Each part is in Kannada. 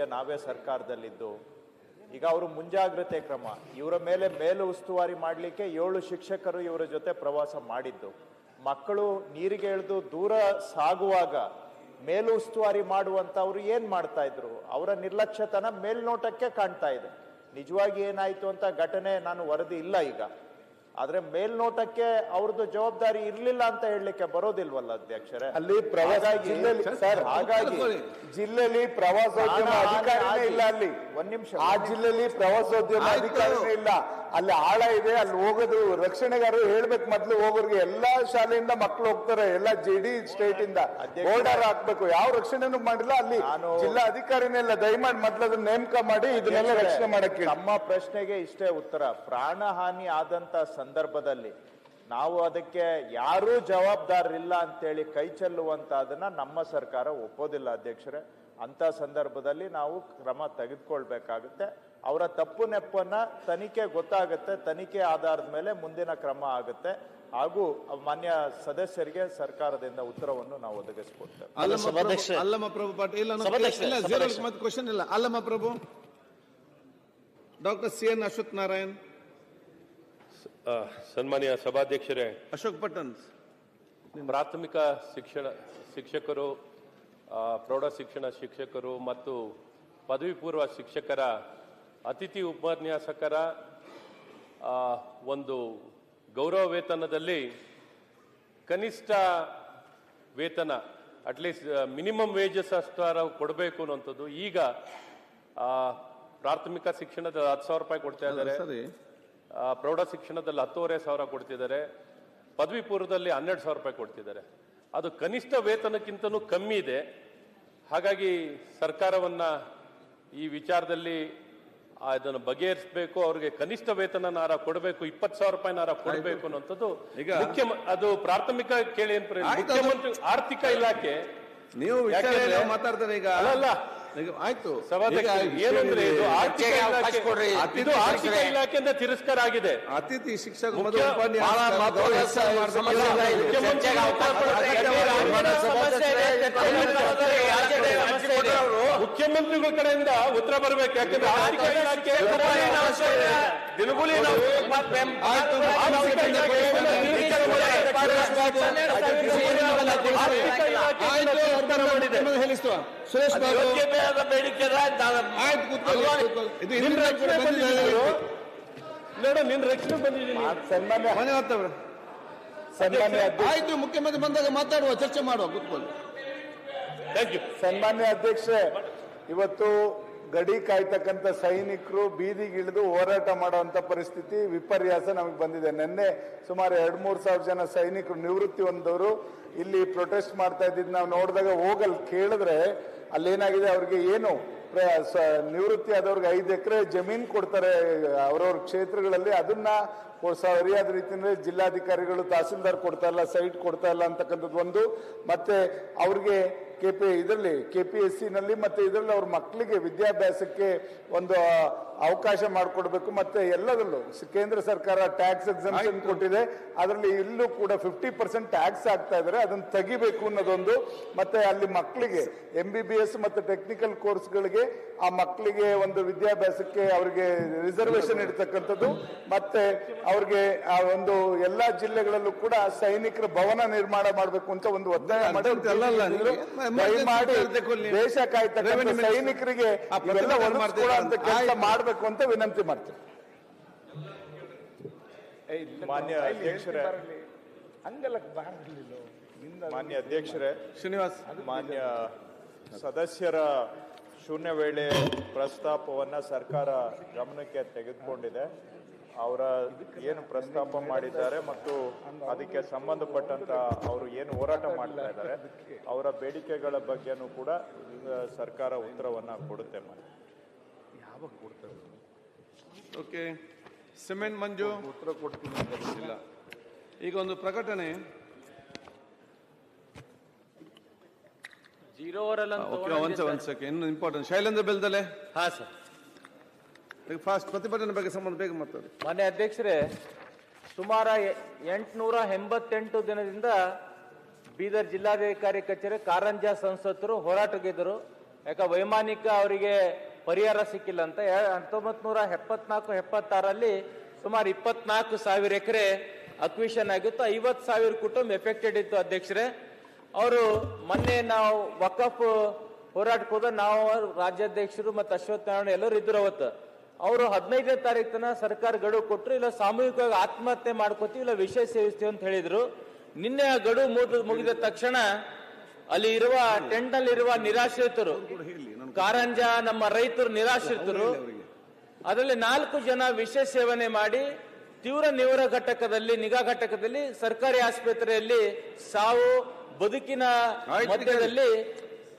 ಬಗ್ಗೆ ನಾವೇ ಸರ್ಕಾರದಲ್ಲಿದ್ದು, ಈಗ ಅವರು ಮುಂಜಾಗ್ರತೆ ಕ್ರಮ. ಇವರ ಮೇಲೆ ಮೇಲು ಉಸ್ತುವಾರಿ ಮಾಡಲಿಕ್ಕೆ ಏಳು ಶಿಕ್ಷಕರು ಇವರ ಜೊತೆ ಪ್ರವಾಸ ಮಾಡಿದ್ದು. ಮಕ್ಕಳು ನೀರಿಗೆ ಇಳಿದು ದೂರ ಸಾಗುವಾಗ ಮೇಲು ಉಸ್ತುವಾರಿ ಮಾಡುವಂಥವ್ರು ಏನು ಮಾಡ್ತಾ ಇದ್ರು? ಅವರ ನಿರ್ಲಕ್ಷ್ಯತನ ಮೇಲ್ನೋಟಕ್ಕೆ ಕಾಣ್ತಾ ಇದೆ. ನಿಜವಾಗಿ ಏನಾಯ್ತು ಅಂತ ಘಟನೆ ನಾನು ವರದಿ ಇಲ್ಲ ಈಗ. ಆದ್ರೆ ಮೇಲ್ನೋಟಕ್ಕೆ ಅವ್ರದ್ದು ಜವಾಬ್ದಾರಿ ಇರ್ಲಿಲ್ಲ ಅಂತ ಹೇಳಲಿಕ್ಕೆ ಬರೋದಿಲ್ವಲ್ಲ ಅಧ್ಯಕ್ಷರೇ? ಅಲ್ಲಿ ಪ್ರವಾಸ ಹಾಗಾಗಿ- ಜಿಲ್ಲೆಯಲ್ಲಿ ಸರ್ ಹಾಗಾಗಿ ಜಿಲ್ಲೆಯಲ್ಲಿ ಪ್ರವಾಸೋದ್ಯಮ ಅಧಿಕಾರಿನೇ ಇಲ್ಲ ಅಲ್ಲಿ. ಒಂದ್ ನಿಮಿಷ ಆ ಜಿಲ್ಲೆಯಲ್ಲಿ ಪ್ರವಾಸೋದ್ಯಮ. ಅಧಿಕಾರಿನೇ ಇಲ್ಲ. ಅಲ್ಲಿ ಆಳ ಇದೆ ಅಲ್ಲಿ ಹೋಗೋದು ರಕ್ಷಣೆಗಾರರು ಹೇಳ್ಬೇಕು ಮೊದ್ಲು ಹೋಗೋರಿಗೆ. ಎಲ್ಲಾ ಶಾಲೆಯಿಂದ ಮಕ್ಕಳು ಹೋಗ್ತಾರೆ ಎಲ್ಲ ಜೆ ಡಿ ಸ್ಟೇಟ್ ಇಂದ ಬೋರ್ಡರ್ ಹಾಕ್ಬೇಕು. ಯಾವ ರಕ್ಷಣೆನೂ ಮಾಡಿಲ್ಲ. ಅಲ್ಲಿ ನಾನು- ಜಿಲ್ಲಾ ಅಧಿಕಾರಿನೇ ಇಲ್ಲ. ದಯಮಾಡಿ ಮೊದ್ಲು ಅದನ್ನ ನೇಮಕ ಮಾಡಿ ಇದನ್ನೆಲ್ಲ ರಕ್ಷಣೆ ಮಾಡಕ್ಕೆ ನಮ್ಮ ಪ್ರಶ್ನೆಗೆ ಇಷ್ಟೇ ಉತ್ತರ. ಪ್ರಾಣಹಾನಿ ಆದಂತ ಸಂದರ್ಭದಲ್ಲಿ ನಾವು ಅದಕ್ಕೆ ಯಾರೂ ಜವಾಬ್ದಾರರಿಲ್ಲ ಅಂತೇಳಿ ಕೈ ಚೆಲ್ಲುವಂತ ಅದನ್ನ ನಮ್ಮ ಸರ್ಕಾರ ಒಪ್ಪೋದಿಲ್ಲ ಅಧ್ಯಕ್ಷರೇ. ಅಂತ ಸಂದರ್ಭದಲ್ಲಿ ನಾವು ಕ್ರಮ ತೆಗೆದುಕೊಳ್ಬೇಕಾಗುತ್ತೆ. ಅವರ ತಪ್ಪು ನೆಪ್ಪನ್ನ ತನಿಖೆ ಗೊತ್ತಾಗುತ್ತೆ. ತನಿಖೆ ಆಧಾರದ ಮೇಲೆ ಮುಂದಿನ ಕ್ರಮ ಆಗುತ್ತೆ. ಹಾಗೂ ಮಾನ್ಯ ಸದಸ್ಯರಿಗೆ ಸರ್ಕಾರದಿಂದ ಉತ್ತರವನ್ನು ನಾವು ಒದಗಿಸ್ಕೊಡ್ತೇವೆ. ಅಲ್ಲಮ್ಮ ಪ್ರಭು ಪಾಟೀಲ್ ಇಲ್ಲ, question Allama Prabhu. Doctor C N Ashwath Narayan. ಸನ್ಮಾನ್ಯ ಸಭಾಧ್ಯಕ್ಷರೇ ಅಶೋಕ್ ಪಟ್ಟಣ್ ಪ್ರಾಥಮಿಕ ಶಿಕ್ಷಣ ಶಿಕ್ಷಕರು ಪ್ರೌಢ ಶಿಕ್ಷಣ ಶಿಕ್ಷಕರು ಮತ್ತು ಪದವಿ ಪೂರ್ವ ಶಿಕ್ಷಕರ ಅತಿಥಿ ಉಪನ್ಯಾಸಕರ ಒಂದು ಗೌರವ ವೇತನದಲ್ಲಿ ಕನಿಷ್ಠ ವೇತನ ಅಟ್ಲೀಸ್ಟ್ ಮಿನಿಮಮ್ ವೇಜಸ್ ಅಷ್ಟಾರ ಕೊಡಬೇಕು ಅನ್ನೋಂಥದ್ದು ಈಗ ಪ್ರಾಥಮಿಕ ಶಿಕ್ಷಣದ ಹತ್ತು ಸಾವಿರ ರೂಪಾಯಿ ಕೊಡ್ತಾ ಇದ್ದಾರೆ. ಪ್ರೌಢ ಶಿಕ್ಷಣದಲ್ಲಿ ಹತ್ತುವರೆ ಸಾವಿರ ಕೊಡ್ತಿದ್ದಾರೆ. ಪದವಿ ಪೂರ್ವದಲ್ಲಿ ಹನ್ನೆರಡು ಸಾವಿರ ರೂಪಾಯಿ ಕೊಡ್ತಿದ್ದಾರೆ. ಅದು ಕನಿಷ್ಠ ವೇತನಕ್ಕಿಂತನೂ ಕಮ್ಮಿ ಇದೆ. ಹಾಗಾಗಿ ಸರ್ಕಾರವನ್ನ ಈ ವಿಚಾರದಲ್ಲಿ ಅದನ್ನು ಇದನ್ನು ಬಗೆಹರಿಸಬೇಕು ಅವ್ರಿಗೆ ಕನಿಷ್ಠ ವೇತನನಾರ ಕೊಡಬೇಕು ಇಪ್ಪತ್ತು ಸಾವಿರ ರೂಪಾಯಿನಾರ ಕೊಡಬೇಕು ಅನ್ನೋಂಥದ್ದು ಈಗ- ಮುಖ್ಯ ಅದು ಪ್ರಾಥಮಿಕ ಕೇಳಿ ಅಂತ ಮುಖ್ಯಮಂತ್ರಿ ಆರ್ಥಿಕ ಇಲಾಖೆ ನೀವು ಮಾತಾಡ್ತಾರೆ ಈಗ. ಅಲ್ಲಲ್ಲ. ಆಯ್ತು. ಏನಂದ್ರೆ ಇದು ಆರ್ಥಿಕ ಇಲಾಖೆಯಿಂದ ತಿರಸ್ಕಾರ ಆಗಿದೆ ಅತಿಥಿ ಶಿಕ್ಷಕ ಮುಖ್ಯ- ಮೊದಲು ಉಪನ್ಯಾಸ ಬಹಳ ಮಹತ್ವದ ಗೌರವ ಸ- ಮಾಡ್ಬೇಕು. ಸಮಸ್ಯೆ ಇದೆ ಇದು. ಮುಖ್ಯಮಂತ್ರಿ ಚರ್ಚೆಗೆ ಅವಕಾಶ ಕೊಡ್ರಿ. ಅಗತ್ಯವಾದ ಸಮಸ್ಯೆ ಇದೆ. ಯಾಕೆ ಸಮಸ್ಯೆ ಇದೆ? ಮುಖ್ಯಮಂತ್ರಿಗಳ ಕಡೆಯಿಂದ ಉತ್ತರ ಬರಬೇಕು ಯಾಕಂದ್ರೆ ಆರ್ಥಿಕ ಇಲಾಖೆ ದಿನಗೂಲಿ ಯೋಗ್ಯತೆಯಾದ ಬೇಡಿಕೆ ಇದೆ. ನಾನು- ರಕ್ಷಣೆ ಬಂದಿದೆ. ಬಂದಿದ್ದೀನಿ ನೋಡು ಸನ್ಮಾನ್ಯ. ಆಯ್ತು ಮುಖ್ಯಮಂತ್ರಿ ಬಂದಾಗ ಮಾತಾಡುವ ಚರ್ಚೆ ಮಾಡುವ ಕೂತ್ಕೊಳ್ಳಿ ಥ್ಯಾಂಕ್ ಯು ಸನ್ಮಾನ್ಯ ಅಧ್ಯಕ್ಷೆ ಇವತ್ತು ಗಡಿ ಕಾಯ್ತಕ್ಕಂಥ ಸೈನಿಕರು ಬೀದಿಗಿಳಿದು ಹೋರಾಟ ಮಾಡುವಂಥ ಪರಿಸ್ಥಿತಿ ವಿಪರ್ಯಾಸ ನಮಗೆ ಬಂದಿದೆ. ನಿನ್ನೆ ಸುಮಾರು ಎರಡು ಮೂರು ಸಾವಿರ ಜನ ಸೈನಿಕರು ನಿವೃತ್ತಿ ಹೊಂದವರು ಇಲ್ಲಿ ಪ್ರೊಟೆಸ್ಟ್ ಮಾಡ್ತಾ ಇದ್ದಿದ್ದು ನಾವು ನೋಡಿದಾಗ ಹೋಗಲ್ ಕೇಳಿದ್ರೆ ಅಲ್ಲೇನಾಗಿದೆ? ಅವ್ರಿಗೆ ಏನು ನಿವೃತ್ತಿ ಆದವ್ರಿಗೆ ಐದು ಎಕರೆ ಜಮೀನು ಕೊಡ್ತಾರೆ ಅವ್ರವ್ರ ಕ್ಷೇತ್ರಗಳಲ್ಲಿ. ಅದನ್ನ ಸರಿಯಾದ ರೀತಿಯಲ್ಲಿ ಜಿಲ್ಲಾಧಿಕಾರಿಗಳು ತಹಸೀಲ್ದಾರ್ ಕೊಡ್ತಾ ಇಲ್ಲ ಸೈಟ್ ಕೊಡ್ತಾ ಇಲ್ಲ ಅಂತಕ್ಕಂಥದ್ದು ಒಂದು. ಮತ್ತೆ ಅವ್ರಿಗೆ ಕೆ ಪಿ ಇದರಲ್ಲಿ ಕೆ ಪಿ ಎಸ್ ಸಿನಲ್ಲಿ ಮತ್ತೆ ಇದರಲ್ಲಿ ಅವ್ರ ಮಕ್ಕಳಿಗೆ ವಿದ್ಯಾಭ್ಯಾಸಕ್ಕೆ ಒಂದು ಅವಕಾಶ ಮಾಡಿಕೊಡ್ಬೇಕು. ಮತ್ತೆ ಎಲ್ಲದರಲ್ಲೂ ಕೇಂದ್ರ ಸರ್ಕಾರ ಟ್ಯಾಕ್ಸ್ ಎಕ್ಸಂಪ್ಷನ್ ಕೊಟ್ಟಿದೆ. ಅದರಲ್ಲಿ ಇಲ್ಲೂ ಕೂಡ ಫಿಫ್ಟಿ ಪರ್ಸೆಂಟ್ ಟ್ಯಾಕ್ಸ್ ಆಗ್ತಾ ಇದ್ರೆ. ಅದನ್ನು ತೆಗಿಬೇಕು ಅನ್ನೋದೊಂದು. ಮತ್ತೆ ಅಲ್ಲಿ ಮಕ್ಕಳಿಗೆ ಎಂ ಬಿ ಬಿ ಎಸ್ ಮತ್ತೆ ಟೆಕ್ನಿಕಲ್ ಕೋರ್ಸ್ಗಳಿಗೆ ಆ ಮಕ್ಕಳಿಗೆ ಒಂದು ವಿದ್ಯಾಭ್ಯಾಸಕ್ಕೆ ಅವರಿಗೆ ರಿಸರ್ವೇಷನ್ ಇಡ್ತಕ್ಕಂಥದ್ದು. ಮತ್ತೆ ಅವ್ರಿಗೆ ಆ ಒಂದು ಎಲ್ಲಾ ಜಿಲ್ಲೆಗಳಲ್ಲೂ ಕೂಡ ಸೈನಿಕರ ಭವನ ನಿರ್ಮಾಣ ಮಾಡಬೇಕು ಅಂತ ಒಂದು ಒತ್ತಾಯ ಮಾಡಿ. ದೇಶ ಕಾಯ್ತಕ್ಕಂಥ ಸೈನಿಕರಿಗೆ ಆ ಇವೆಲ್ಲ ಅಂತ. ಕೆಲಸ ಮಾಡಬೇಕು ಅಂತ ವಿನಂತಿ ಮಾಡ್ತೇವೆ ಮಾನ್ಯ ಅಧ್ಯಕ್ಷರೇ. ಮಾನ್ಯ ಅಧ್ಯಕ್ಷರೇ. ಶ್ರೀನಿವಾಸ್. ಮಾನ್ಯ ಸದಸ್ಯರ ಶೂನ್ಯ ವೇಳೆ ಪ್ರಸ್ತಾಪವನ್ನ ಸರ್ಕಾರ ಗಮನಕ್ಕೆ ತೆಗೆದುಕೊಂಡಿದೆ. ಅವರ ಏನು ಪ್ರಸ್ತಾಪ ಮಾಡಿದ್ದಾರೆ ಮತ್ತು ಅದಕ್ಕೆ ಸಂಬಂಧಪಟ್ಟಂತ ಅವರು ಏನು ಹೋರಾಟ ಮಾಡ್ತಾ ಇದ್ದಾರೆ ಅವರ ಬೇಡಿಕೆಗಳ ಬಗ್ಗೆನೂ ಕೂಡ ಸರ್ಕಾರ ಉತ್ತರವನ್ನ ಕೊಡುತ್ತೆ ಯಾವಾಗ ಕೊಡ್ತಾರೆ ಓಕೆ ಸಿಮೆಂಟ್ ಮಂಜು. ಉತ್ತರ ಕೊಡ್ತೀನಿ ಈಗ ಒಂದು ಪ್ರಕಟಣೆ. ಜೀರೋ ಒಂದ್ ಸೆಕೆಂಡ್ ಇನ್ನು ಇಂಪಾರ್ಟೆಂಟ್ ಶೈಲೇಂದ್ರ ಬೆಲ್ದಲೆ. ಹಾ ಸರ್. ಫಾಸ್ಟ್ ಪ್ರತಿಭಟನೆ ಬಗ್ಗೆ ಸಂಬಂಧ ಬೇಗ ಮಾತಾಡಿ. ಮಾನ್ಯ ಅಧ್ಯಕ್ಷರೇ, ಸುಮಾರು ಎಂಟುನೂರ ಎಂಬತ್ತೆಂಟು ದಿನದಿಂದ ಬೀದರ್ ಜಿಲ್ಲಾಧಿಕಾರಿ ಕಚೇರಿ ಕಾರಂಜ ಸಂಸದರು ಹೋರಾಟಗಿದ್ದರು ಯಾಕೆ ವೈಮಾನಿಕ ಅವರಿಗೆ ಪರಿಹಾರ ಸಿಕ್ಕಿಲ್ಲ ಅಂತ ಹತ್ತೊಂಬತ್ತು ನೂರ ಎಪ್ಪತ್ನಾಲ್ಕು ಎಪ್ಪತ್ತಾರಲ್ಲಿ ಸುಮಾರು ಇಪ್ಪತ್ನಾಲ್ಕು ಸಾವಿರ ಎಕರೆ ಅಕ್ವಿಷನ್ ಆಗಿತ್ತು. ಐವತ್ತು ಸಾವಿರ ಕುಟುಂಬ ಎಫೆಕ್ಟೆಡ್ ಇತ್ತು ಅಧ್ಯಕ್ಷರೇ. ಅವರು ಮೊನ್ನೆ ನಾವು ವಕಫ್ ಹೋರಾಟಕ್ಕೆ ಹೋದ ನಾವು ರಾಜ್ಯಾಧ್ಯಕ್ಷರು ಮತ್ತು ಅಶ್ವತ್ಥನಾರಾಯಣ ಎಲ್ಲರೂ ಇದ್ರು ಅವತ್ತು. ಅವರು ಹದಿನೈದನೇ ತಾರೀಕು ತನಕ ಸರ್ಕಾರ ಗಡುವು ಕೊಟ್ಟರು ಇಲ್ಲ ಸಾಮೂಹಿಕವಾಗಿ ಆತ್ಮಹತ್ಯೆ ಮಾಡ್ಕೋತೀವಿ ಇಲ್ಲ ವಿಷಯ ಸೇವಿಸ್ತೀವಿ ಅಂತ ಹೇಳಿದ್ರು. ನಿನ್ನೆ ಆ ಗಡು ಮುಗಿದ ಮುಗಿದ ತಕ್ಷಣ ಅಲ್ಲಿ ಇರುವ ಟೆಂಟ್ನಲ್ಲಿ ಇರುವ ನಿರಾಶ್ರಿತರು ಕಾರಂಜ ನಮ್ಮ ರೈತರು ನಿರಾಶ್ರಿತರು ಅದರಲ್ಲಿ ನಾಲ್ಕು ಜನ ವಿಷ ಸೇವನೆ ಮಾಡಿ ತೀವ್ರ ನಿವರ ಘಟಕದಲ್ಲಿ ನಿಗಾ ಘಟಕದಲ್ಲಿ ಸರ್ಕಾರಿ ಆಸ್ಪತ್ರೆಯಲ್ಲಿ ಸಾವು ಬದುಕಿನ ಮಧ್ಯದಲ್ಲಿ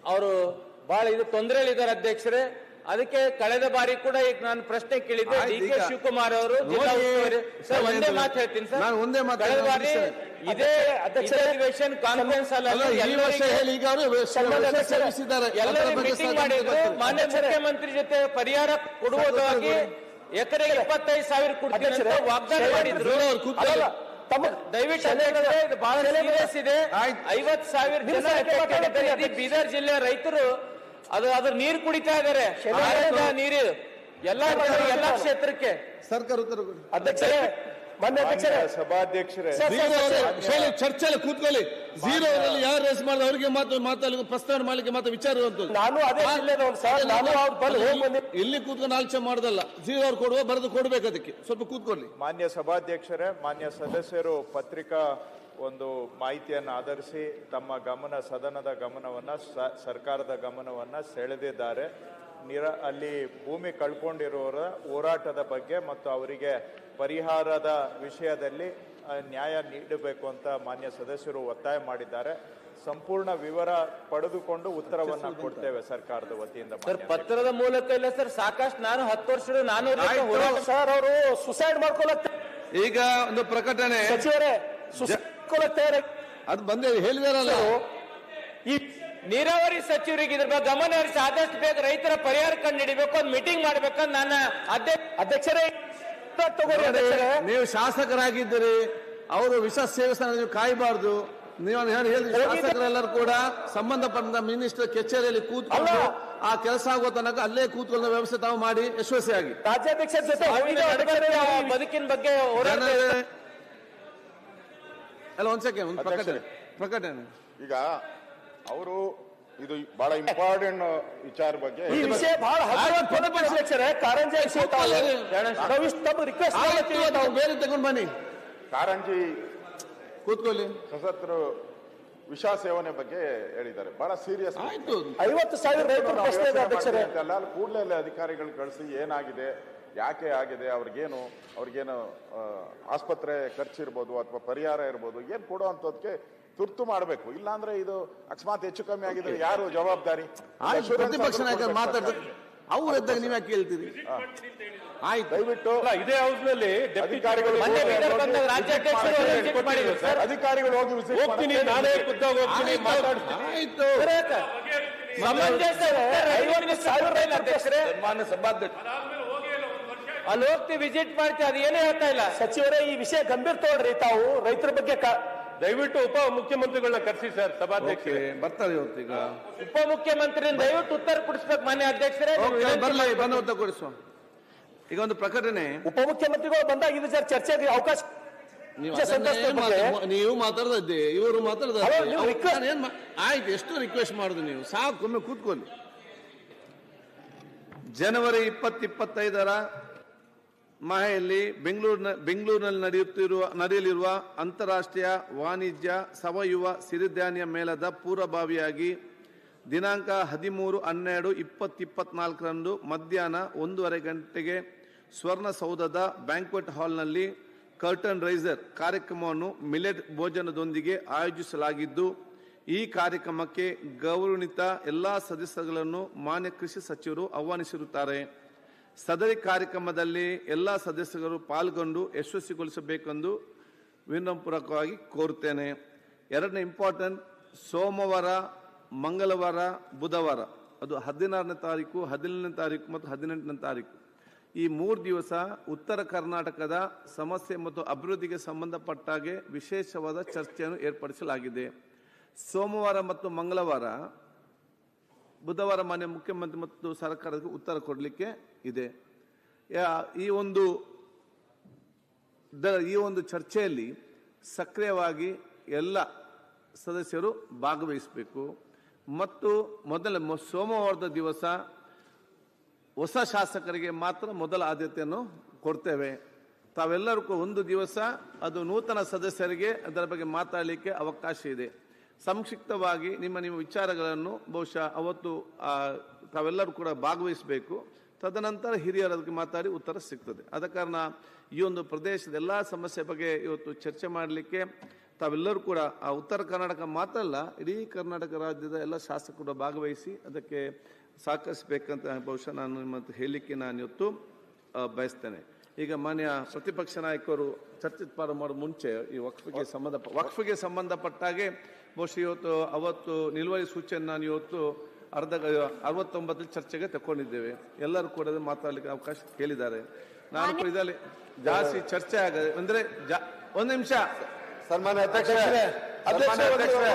ಅವರು ಬಹಳ ಇದು ತೊಂದರೆಯಲ್ಲಿದ್ದಾರೆ ಅಧ್ಯಕ್ಷರೇ. ಅದಕ್ಕೆ ಕಳೆದ ಬಾರಿ ಕೂಡ ಈಗ ನಾನು ಪ್ರಶ್ನೆ ಕೇಳಿದ್ದೆ. ಡಿ ಕೆ ಶಿವಕುಮಾರ್ ಅವರು ಜಿಲ್ಲಾ ಉಸ್ತುವಾರಿ ಸರ್ ಒಂದೇ ಮಾತು ಹೇಳ್ತೀನಿ ಸರ್. ನಾನು ಒಂದೇ ಮಾತು ಕಳೆದ ಬಾರಿ. ಇದೇ ಅಧಿವೇಶನ್ ಕಾನ್ಫರೆನ್ಸ್ ಎಲ್ಲರೂ ಮೀಟಿಂಗ್ ಮಾಡಿದ್ರು. ಮಾನ್ಯ ಮುಖ್ಯಮಂತ್ರಿ ಜೊತೆ ಪರಿಹಾರ ಕೊಡುವುದಾಗಿ ಎಕರೆಗೆ ಇಪ್ಪತ್ತೈದು ಸಾವಿರ ಕೊಡ್ತೀನಿ ಅಂತ ವಾಗ್ದಾನ ಮಾಡಿದ್ರು. ದಯವಿಟ್ಟು ಬಹಳ ಸೀರಿಯಸ್ ಇದೆ. ಐವತ್ ಸಾವಿರ ಜನ. ಬೀದರ್ ಜಿಲ್ಲೆ ರೈತರು ಅದು ಅದ್ರ ನೀರು ಕುಡಿತಾ ಇದಾರೆ. ನೀರು. ಎಲ್ಲಾ ಎಲ್ಲಾ ಕ್ಷೇತ್ರಕ್ಕೆ. ಸರ್ಕಾರ ಉತ್ತರ ಅಧ್ಯಕ್ಷರೇ ಮಾನ್ಯ ಅಧ್ಯಕ್ಷರೇ. ಸಭಾಧ್ಯಕ್ಷರೇ. ಚರ್ಚೆಯಲ್ಲಿ ಕೂತ್ಕೊಳ್ಳಿ. ಜೀರೋ ಅವರಲ್ಲಿ ಯಾರು ರೇಸ್ ಮಾಡಿದ ಅವರಿಗೆ ಮಾತು ಮಾತಾಡಲಿಕ್ಕೆ ಪ್ರಸ್ತಾವನೆ ಮಾಡಲಿಕ್ಕೆ ಮಾತು ವಿಚಾರ. ನಾನು ಅದೇ ಜಿಲ್ಲೆದವನು ಸರ್. ನಾನು ಅವ್ರು ಬಂದು ಹೋಗಿ ಬಂದಿ ಇಲ್ಲಿ ಕೂತ್ಕೊಂಡು ಆಲೋಚನೆ ಮಾಡೋದಲ್ಲ. ಜೀರೋ ಅವ್ರು ಕೊಡುವ ಬರೆದು ಕೊಡ್ಬೇಕು ಅದಕ್ಕೆ. ಸ್ವಲ್ಪ ಕೂತ್ಕೊಳ್ಳಿ. ಮಾನ್ಯ ಸಭಾಧ್ಯಕ್ಷರೇ ಮಾನ್ಯ ಸದಸ್ಯರು ಪತ್ರಿಕಾ ಒಂದು ಮಾಹಿತಿಯನ್ನು ಆಧರಿಸಿ ತಮ್ಮ ಗಮನ ಸದನದ ಗಮನವನ್ನು ಸ- ಸರ್ಕಾರದ ಗಮನವನ್ನು ಸೆಳೆದಿದ್ದಾರೆ. ನಿರ ಅಲ್ಲಿ ಭೂಮಿ ಕಳ್ಕೊಂಡಿರೋರ ಹೋರಾಟದ ಬಗ್ಗೆ ಮತ್ತು ಅವರಿಗೆ ಪರಿಹಾರದ ವಿಷಯದಲ್ಲಿ ನ್ಯಾಯ ನೀಡಬೇಕು ಅಂತ ಮಾನ್ಯ ಸದಸ್ಯರು ಒತ್ತಾಯ ಮಾಡಿದ್ದಾರೆ. ಸಂಪೂರ್ಣ ವಿವರ ಪಡೆದುಕೊಂಡು ಉತ್ತರವನ್ನು ಕೊಡ್ತೇವೆ ಸರ್ಕಾರದ ವತಿಯಿಂದ ಸರ್ ಪತ್ರದ ಮೂಲಕ ಇಲ್ಲ ಸರ್ ಸಾಕಷ್ಟು ನಾನು ಹತ್ತು ವರ್ಷ ನಾನು ಸರ್ ಅವರು ಸುಸೈಡ್ ಮಾಡ್ಕೊಳ್ಳುತ್ತೆ ಈಗ ಒಂದು ಪ್ರಕಟಣೆ. ಸಚಿವರೇ ತಯಾರಾಗಿ ಅದು ಬಂದ ಹೇಳಿದಾರಲ್ಲ ಈ ನೀರಾವರಿ ಸಚಿವರಿಗೆ ಇದ್ರ ಬಗ್ಗೆ ಗಮನ ಹರಿಸಿ ಆದಷ್ಟು ಬೇಗ ರೈತರ ಪರಿಹಾರ ಕಂಡು ಹಿಡಿಬೇಕು ಒಂದು ಮೀಟಿಂಗ್ ಮಾಡ್ಬೇಕಂತ ನನ್ನ ಅಧ್ಯಕ್ಷ ಅಧ್ಯಕ್ಷರೇ ತಗೋರಿ ನೀವು ಶಾಸಕರಾಗಿದ್ದೀರಿ ಅವರು ವಿಷ ಸೇವಿಸ್ತಾರೆ ನೀವು ಕಾಯಬಾರ್ದು. ನೀವು ಹೇಳಿ ಶಾಸಕರೆಲ್ಲರೂ ಕೂಡ ಸಂಬಂಧಪಟ್ಟ ಮಿನಿಸ್ಟರ್ ಕಚೇರಿಯಲ್ಲಿ ಕೂತ್ಕೊಂಡು ಆ ಕೆಲಸ ಆಗೋ ತನಕ ಅಲ್ಲೇ ಕೂತ್ಕೊಳ್ಳೋ ವ್ಯವಸ್ಥೆ ತಾವು ಮಾಡಿ ಯಶಸ್ವಿಯಾಗಿ. ರಾಜ್ಯಾಧ್ಯಕ್ಷರ ಜೊತೆ ಬದುಕಿನ ಬಗ್ಗೆ ಹೋರಾಟ ಅಲ್ಲ ಒಂದ್ ಸೆಕೆಂಡ್ ಒಂದು ಪ್ರಕಟಣೆ ಪ್ರಕಟಣೆ. ಈಗ ಅವರು ಇದು ಬಹಳ ಇಂಪಾರ್ಟೆಂಟ್ ವಿಚಾರ ಬಗ್ಗೆ ಈ ವಿಷಯ ಬಹಳ ಅಧ್ಯಕ್ಷರೇ ಕಾರಂಜಿ ತಮ್ಮ ರಿಕ್ವೆಸ್ಟ್ ಮಾಡ್ತೀವಿ ತಾವು ಬೇರೆ ತಗೊಂಡ್ ಬನ್ನಿ. ಕಾರಂಜಿ ಕೂತ್ಕೊಳ್ಳಿ. ಸಶಸ್ತ್ರ ವಿಷ ಸೇವನೆ ಬಗ್ಗೆ ಹೇಳಿದ್ದಾರೆ. ಬಹಳ ಸೀರಿಯಸ್ ಆಯ್ತು. ಐವತ್ತು ಸಾವಿರ ರೈತರು ಪ್ರಶ್ನೆ ಇದೆ ಅಧ್ಯಕ್ಷರೇ. ಅಲ್ಲ ಕೂಡಲೇ ಅಧಿಕಾರಿಗಳು ಕಳಿಸಿ ಏನಾಗಿದೆ ಯಾಕೆ ಆಗಿದೆ ಅವ್ರಿಗೇನು ಅವ್ರಿಗೇನು ಆಸ್ಪತ್ರೆ ಖರ್ಚಿರ್ಬೋದು ಅಥವಾ ಪರಿಹಾರ ಇರ್ಬೋದು ಏನು ಕೊಡೋ ಅಂಥದ್ಕೆ ತುರ್ತು ಮಾಡಬೇಕು. ಇಲ್ಲಾಂದ್ರೆ ಇದು ಅಕಸ್ಮಾತ್ ಹೆಚ್ಚು ಕಮ್ಮಿ ಆಗಿದ್ರೆ ಯಾರು ಜವಾಬ್ದಾರಿ? ಮಾತಾಡ್ತಾರೆ ಅವ್ರು ಇದ್ದಾಗ ನೀವ್ ಯಾಕೆ ಕೇಳ್ತೀರಿ ಆಯ್ತು. ದಯವಿಟ್ಟು ಇದೇ ಹೌಸ್ನಲ್ಲಿ ಅಧಿಕಾರಿಗಳು ಮೊನ್ನೆ ಬೀದರ್ ಬಂದಾಗ ರಾಜ್ಯಾಧ್ಯಕ್ಷರು visit ಮಾಡಿದ್ರು. ಸರ್. ಅಧಿಕಾರಿಗಳು ಹೋಗಿ visit ಹೋಗ್ತೀನಿ ಮಾಡಿ. ನಾನೇ ಖುದ್ದಾಗಿ ಹೋಗ್ತೀನಿ ಮಾತಾಡ್ತೀನಿ. ಆಯ್ತು. ಇಲ್ಲ ಅಧ್ಯಕ್ಷರೇ ಅಲ್ಲಿ ಹೋಗ್ತಿ ವಿಸಿಟ್ ಮಾಡ್ತೀವಿ ಅದು ಏನೇ ಹೇಳ್ತಾ ಇಲ್ಲ. ಸಚಿವರೇ ಈ ವಿಷಯ ಗಂಭೀರ ತಗೊಳ್ರಿ ತಾವು. ರೈತರ ಬಗ್ಗೆ ಕಾ- ದಯವಿಟ್ಟು ಉಪ ಮುಖ್ಯಮಂತ್ರಿಗಳನ್ನ ಕರೆಸಿ ಸರ್ ಸಭಾಧ್ಯಕ್ಷರೇ. ಬರ್ತಾರೆ ಉಪ ಮುಖ್ಯಮಂತ್ರಿ ದಯವಿಟ್ಟು ಉತ್ತರ ಕೊಡಿಸ್ಬೇಕು ಮಾನ್ಯ ಅಧ್ಯಕ್ಷರೇ ಬರಲ್ಲ ಬಂದ ಉತ್ತರ ಕೊಡಿಸುವ. ಈಗ ಒಂದು ಪ್ರಕಟಣೆ. ಉಪಮುಖ್ಯಮಂತ್ರಿಗಳು ಬಂದಾಗ ಇದು ಸರ್ ಚರ್ಚೆಗೆ ಅವಕಾಶ ನೀವು ಚರ್ಚೆ ಅದನ್ನೇ ಸಂದರ್ಭದ ಬಗ್ಗೆ ಮಾತು- ನೀವು ಮಾತಾಡದೆ ಇವರು ನೀವು ಆಯ್ತು ಎಷ್ಟು ರಿಕ್ವೆಸ್ಟ್ ಮಾಡುದು ನೀವು? ಸಾಕು ಒಮ್ಮೆ ಕೂತ್ಕೊಳ್ಳಿ. ಜನವರಿ ಇಪ್ಪತ್ತು ಇಪ್ಪತ್ತೈದರ ಮಾಹೆಯಲ್ಲಿ ಬೆಂಗಳೂರಿನ, ಬೆಂಗಳೂರಿನಲ್ಲಿ ನಡೆಯುತ್ತಿರುವ, ನಡೆಯಲಿರುವ ಅಂತಾರಾಷ್ಟ್ರೀಯ ವಾಣಿಜ್ಯ ಸಾವಯವ ಸಿರಿಧಾನ್ಯ ಮೇಳದ ಪೂರ್ವಭಾವಿಯಾಗಿ ದಿನಾಂಕ ಹದಿಮೂರು ಹನ್ನೆರಡು ಇಪ್ಪತ್ತು ಇಪ್ಪತ್ನಾಲ್ಕರಂದು ಮಧ್ಯಾಹ್ನ ಒಂದೂವರೆ ಗಂಟೆಗೆ ಸ್ವರ್ಣಸೌಧದ ಬ್ಯಾಂಕ್ವೆಟ್ ಹಾಲ್ನಲ್ಲಿ ಕರ್ಟನ್ ರೈಸರ್ ಕಾರ್ಯಕ್ರಮವನ್ನು ಮಿಲೆಟ್ ಭೋಜನದೊಂದಿಗೆ ಆಯೋಜಿಸಲಾಗಿದ್ದು, ಈ ಕಾರ್ಯಕ್ರಮಕ್ಕೆ ಗೌರವಿತ ಎಲ್ಲ ಸದಸ್ಯರುಗಳನ್ನು ಮಾನ್ಯ ಕೃಷಿ ಸಚಿವರು ಆಹ್ವಾನಿಸಿರುತ್ತಾರೆ. ಸದರಿ ಕಾರ್ಯಕ್ರಮದಲ್ಲಿ ಎಲ್ಲ ಸದಸ್ಯರು ಪಾಲ್ಗೊಂಡು ಯಶಸ್ವಿಗೊಳಿಸಬೇಕೆಂದು ವಿನಂತಪೂರ್ವಕವಾಗಿ ಕೋರುತ್ತೇನೆ. ಎರಡನೇ ಇಂಪಾರ್ಟೆಂಟ್, ಸೋಮವಾರ, ಮಂಗಳವಾರ, ಬುಧವಾರ. ಅದು ಹದಿನಾರನೇ ತಾರೀಕು, ಹದಿನೇಳನೇ ತಾರೀಕು ಮತ್ತು ಹದಿನೆಂಟನೇ ತಾರೀಕು. ಈ ಮೂರು ದಿವಸ ಉತ್ತರ ಕರ್ನಾಟಕದ ಸಮಸ್ಯೆ ಮತ್ತು ಅಭಿವೃದ್ಧಿಗೆ ಸಂಬಂಧಪಟ್ಟಾಗೆ ವಿಶೇಷವಾದ ಚರ್ಚೆಯನ್ನು ಏರ್ಪಡಿಸಲಾಗಿದೆ. ಸೋಮವಾರ ಮತ್ತು ಮಂಗಳವಾರ ಬುಧವಾರ ಮಾನ್ಯ ಮುಖ್ಯಮಂತ್ರಿ ಮತ್ತು ಸರ್ಕಾರಕ್ಕೆ ಉತ್ತರ ಕೊಡಲಿಕ್ಕೆ ಇದೆ. ಈ ಒಂದು ಈ ಒಂದು ಚರ್ಚೆಯಲ್ಲಿ ಸಕ್ರಿಯವಾಗಿ ಎಲ್ಲ ಸದಸ್ಯರು ಭಾಗವಹಿಸಬೇಕು. ಮತ್ತು ಮೊದಲ ಸೋಮವಾರದ ದಿವಸ ಹೊಸ ಶಾಸಕರಿಗೆ ಮಾತ್ರ ಮೊದಲ ಆದ್ಯತೆಯನ್ನು ಕೊಡ್ತೇವೆ. ತಾವೆಲ್ಲರಿಗೂ ಒಂದು ದಿವಸ ಅದು ನೂತನ ಸದಸ್ಯರಿಗೆ ಅದರ ಬಗ್ಗೆ ಮಾತಾಡಲಿಕ್ಕೆ ಅವಕಾಶ ಇದೆ. ಸಂಕ್ಷಿಪ್ತವಾಗಿ ನಿಮ್ಮ ನಿಮ್ಮ ವಿಚಾರಗಳನ್ನು ಬಹುಶಃ ಅವತ್ತು ತಾವೆಲ್ಲರೂ ಕೂಡ ಭಾಗವಹಿಸಬೇಕು. ತದನಂತರ ಹಿರಿಯರ ಅದಕ್ಕೆ ಮಾತಾಡಿ ಉತ್ತರ ಸಿಗ್ತದೆ. ಆದ ಕಾರಣ ಈ ಒಂದು ಪ್ರದೇಶದ ಎಲ್ಲ ಸಮಸ್ಯೆ ಬಗ್ಗೆ ಇವತ್ತು ಚರ್ಚೆ ಮಾಡಲಿಕ್ಕೆ ತಾವೆಲ್ಲರೂ ಕೂಡ, ಆ, ಉತ್ತರ ಕರ್ನಾಟಕ ಮಾತ್ರ ಅಲ್ಲ, ಇಡೀ ಕರ್ನಾಟಕ ರಾಜ್ಯದ ಎಲ್ಲ ಶಾಸಕರು ಭಾಗವಹಿಸಿ ಅದಕ್ಕೆ ಸಹಕರಿಸಬೇಕಂತ ಬಹುಶಃ ನಾನು ನಿಮ್ಮ ಹೇಳಲಿಕ್ಕೆ ನಾನು ಇವತ್ತು ಬಯಸ್ತೇನೆ. ಈಗ ಮಾನ್ಯ ಪ್ರತಿಪಕ್ಷ ನಾಯಕರು ಚರ್ಚೆ ಪ್ರಾರಂಭ ಮಾಡೋ ಮುಂಚೆ ಈ ವಕ್ಫಿಗೆ ಸಂಬಂಧ ವಕ್ಫಿಗೆ ಸಂಬಂಧಪಟ್ಟಾಗೆ ಬಹುಶಃ ಇವತ್ತು ಅವತ್ತು ನಿಲುವಳಿ ಸೂಚನೆ ನಾನು ಇವತ್ತು ಅರ್ಧ ಅರವತ್ತೊಂಬತ್ತು ಚರ್ಚೆಗೆ ತಗೊಂಡಿದ್ದೇವೆ ಎಲ್ಲರೂ ಕೂಡ ಮಾತಾಡಲಿಕ್ಕೆ ಮಾತಾಡ್ಲಿಕ್ಕೆ ಅವಕಾಶ ಕೇಳಿದ್ದಾರೆ. ನಾನು ಕೂಡ ಇದರಲ್ಲಿ ಜಾಸ್ತಿ ಚರ್ಚೆ ಆಗದೆ ಅಂದ್ರೆ ಜಾ- ಒಂದು ನಿಮಿಷ. ಸನ್ಮಾನ್ಯ ಅಧ್ಯಕ್ಷರೇ ಅಧ್ಯಕ್ಷರೇ, ಸನ್ಮಾನ್ಯ ಅಧ್ಯಕ್ಷರೇ.